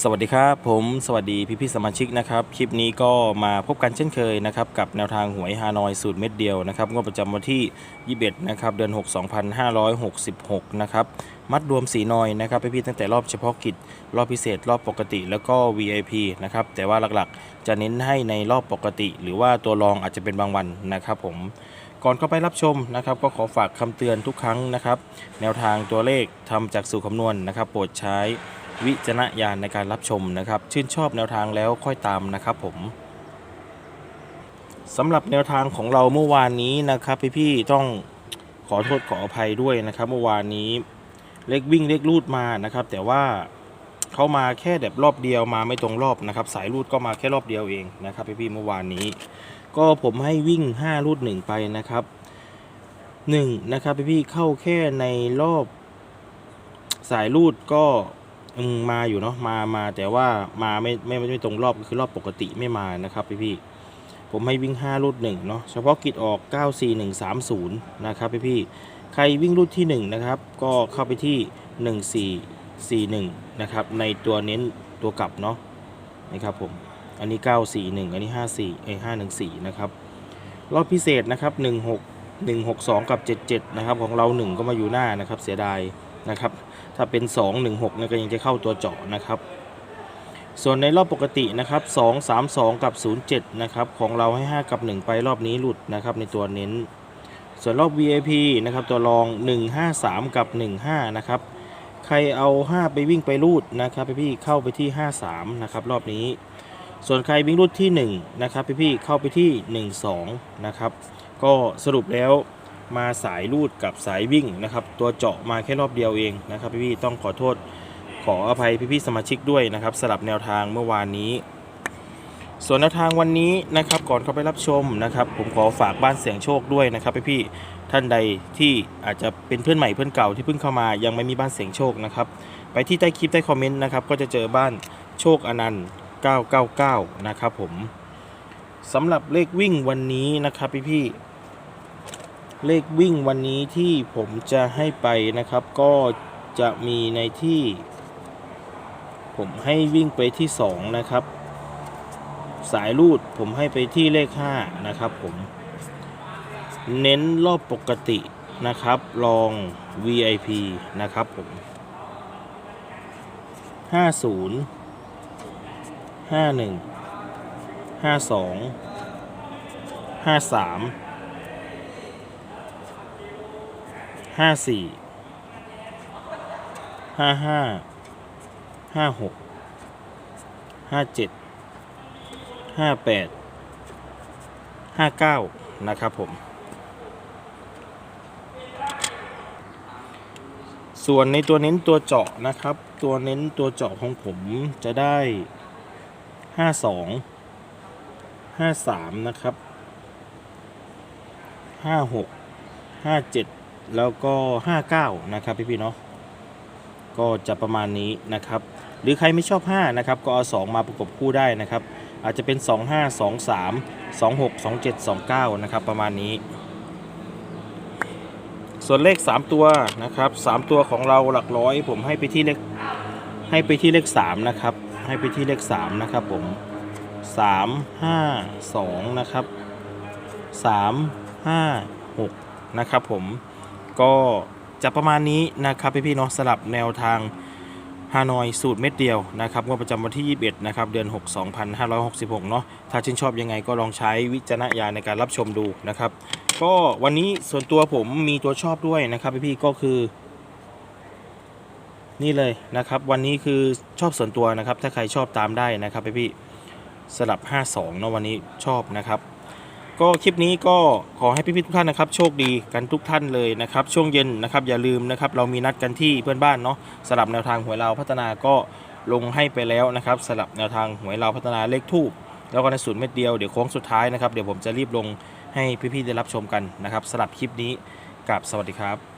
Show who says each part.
Speaker 1: สวัสดีครับผมสวัสดีพี่พี่ๆสมาชิกนะครับคลิปนี้ก็มาพบกันเช่นเคยนะครับกับแนวทางหวยฮานอยสูตรเม็ดเดียวนะครับงวดประจำวันที่ 21นะครับเดือน 6 2566นะครับมัดรวมสีนอยนะครับพี่พี่ๆตั้งแต่รอบเฉพาะกิจ รอบพิเศษ รอบปกติ แล้วก็ VIP นะครับแต่ว่าหลักๆ จะเน้นให้ในรอบปกติ หรือว่าตัวรองอาจจะเป็นบางวันนะครับผมก่อนเข้าไปรับชมนะครับ ก็ขอฝากคำเตือนทุกครั้งนะครับ แนวทางตัวเลขทำจากสูตรคำนวณนะครับ โปรดใช้ วิจารณญาณในการรับชมนะครับ ชื่นชอบแนวทางแล้วค่อยตามนะครับผมสำหรับแนวทางของเราเมื่อวานนี้นะครับพี่ๆต้องขอโทษขออภัยด้วยนะครับ เมื่อวานนี้เลขวิ่งเลขลูดมานะครับ แต่ว่าเขามาแค่แบบรอบเดียวมาไม่ตรงรอบนะครับ สายลูดก็มาแค่รอบเดียวเองนะครับพี่ๆเมื่อวานนี้ ก็ผมให้วิ่ง5รูด1ไปนะครับ1นะครับพี่ๆเข้าแค่ในรอบสายรูดก็ อืมมาอยู่เนาะมามาแต่ว่ามาไม่ไม่ไม่ไม่ตรงรอบก็คือรอบปกติไม่มานะครับพี่ๆผมให้วิ่ง 5 รูด1เนาะเฉพาะกิจออก 94130 นะครับพี่ๆใครวิ่งรูดที่ 1 นะครับ ก็เข้าไปที่ 1441 นะครับ ในตัวเน้นตัวกลับเนาะนะครับผมอันนี้ 941 อันนี้ 54เอ้514 นะครับ รอบพิเศษนะครับ 16 162 กับ 77 นะครับ ของเรา 1 ก็มาอยู่หน้านะครับเสียดาย นะครับ ถ้าเป็น 2 16นี่ยก็ยังจะเข้าตัวเจาะนะครับ ส่วนในรอบปกตินะครับ2 3 2 กับ 07 นะครับ ของเราให้ 5 กับ 1 ไปรอบนี้หลุดนะครับในตัวเน้น ส่วนรอบ VIP นะครับตัวรอง 153 กับ 15 นะครับ ใครเอา 5 ไปวิ่งไปรูดนะครับพี่ๆเข้าไปที่ 53 นะครับรอบนี้ ส่วนใครวิ่งรูดที่ 1 นะครับพี่ๆเข้าไปที่ 1 2 นะครับ ก็สรุปแล้ว มาสายรูดกับสายวิ่งนะครับตัวเจาะมาแค่รอบเดียวเองนะครับพี่ๆต้องขอโทษขออภัยพี่ๆสมาชิกด้วยนะครับสลับแนวทางเมื่อวานนี้ ส่วนแนวทางวันนี้นะครับก่อนเข้าไปรับชมนะครับ ผมขอฝากบ้านเสียงโชคด้วยนะครับพี่ๆท่านใดที่อาจจะเป็นเพื่อนใหม่เพื่อนเก่าที่เพิ่งเข้ามายังไม่มีบ้านเสียงโชคนะครับไปที่ใต้คลิปใต้คอมเมนต์นะครับก็จะเจอบ้านโชคอนันต์ 999 นะครับผมสำหรับเลขวิ่งวันนี้นะครับพี่ๆ เลขวิ่งวันนี้ที่ผมจะให้ไปนะครับ ก็จะมีในที่ ผมให้วิ่งไปที่ 2 นะครับ สายรูดผมให้ไปที่เลข 5 นะครับผม เน้นรอบปกตินะครับ ลอง VIP นะครับผม 50 51 52 53 ห้าสี่ห้าห้าห้าหกห้าเจ็ดห้าแปดห้าเก้านะครับผม ส่วนในตัวเน้นตัวเจาะนะครับ ตัวเน้นตัวเจาะของผมจะได้ห้าสองห้าสามนะครับห้าหกห้าเจ็ด แล้วก็ห้าเก้านะครับพี่ๆเนาะก็จะประมาณนี้นะครับ หรือใครไม่ชอบ 5 นะครับ ก็เอา 2 มาประกบคู่ได้นะครับ อาจจะเป็น 2 5 2 3 2 6 2 7 2 9 นะครับ ประมาณนี้ ส่วนเลข 3 ตัวนะครับ 3 ตัวของเราหลักร้อย ผมให้ไปที่เลขให้ไปที่เลข 3 นะครับ ให้ไปที่เลข 3 นะครับผม 3 5 2 นะครับ 3 5 6 นะครับผม ก็จะประมาณนี้นะครับพี่ๆเนาะสลับแนวทางฮานอยสูตรเม็ดเดียวนะครับงวดประจำวันที่ 21 นะครับ เดือน 6 2566 เนาะถ้าชื่นชอบยังไงก็ลองใช้วิจารณญาณในการรับชมดูนะครับ ก็วันนี้ส่วนตัวผมมีตัวชอบด้วยนะครับพี่ๆก็คือ นี่เลยนะครับ วันนี้คือชอบส่วนตัวนะครับ ถ้าใครชอบตามได้นะครับพี่ๆสลับ 52 เนาะวันนี้ชอบนะครับ ก็คลิปนี้ก็ขอให้พี่ๆทุกท่านนะครับ โชคดีกันทุกท่านเลยนะครับ ช่วงเย็นนะครับอย่าลืมนะครับ เรามีนัดกันที่เพื่อนบ้านเนาะสลับแนวทางหวยเราวพัฒนาก็ลงให้ไปแล้วนะครับสลับแนวทางหวยเราวพัฒนาเลขทูบแล้วก็ในศูนย์เม็ดเดียวเดี๋ยวโค้งสุดท้ายนะครับเดี๋ยวผมจะรีบลงให้พี่ๆได้รับชมกันนะครับสลับคลิปนี้กับสวัสดีครับ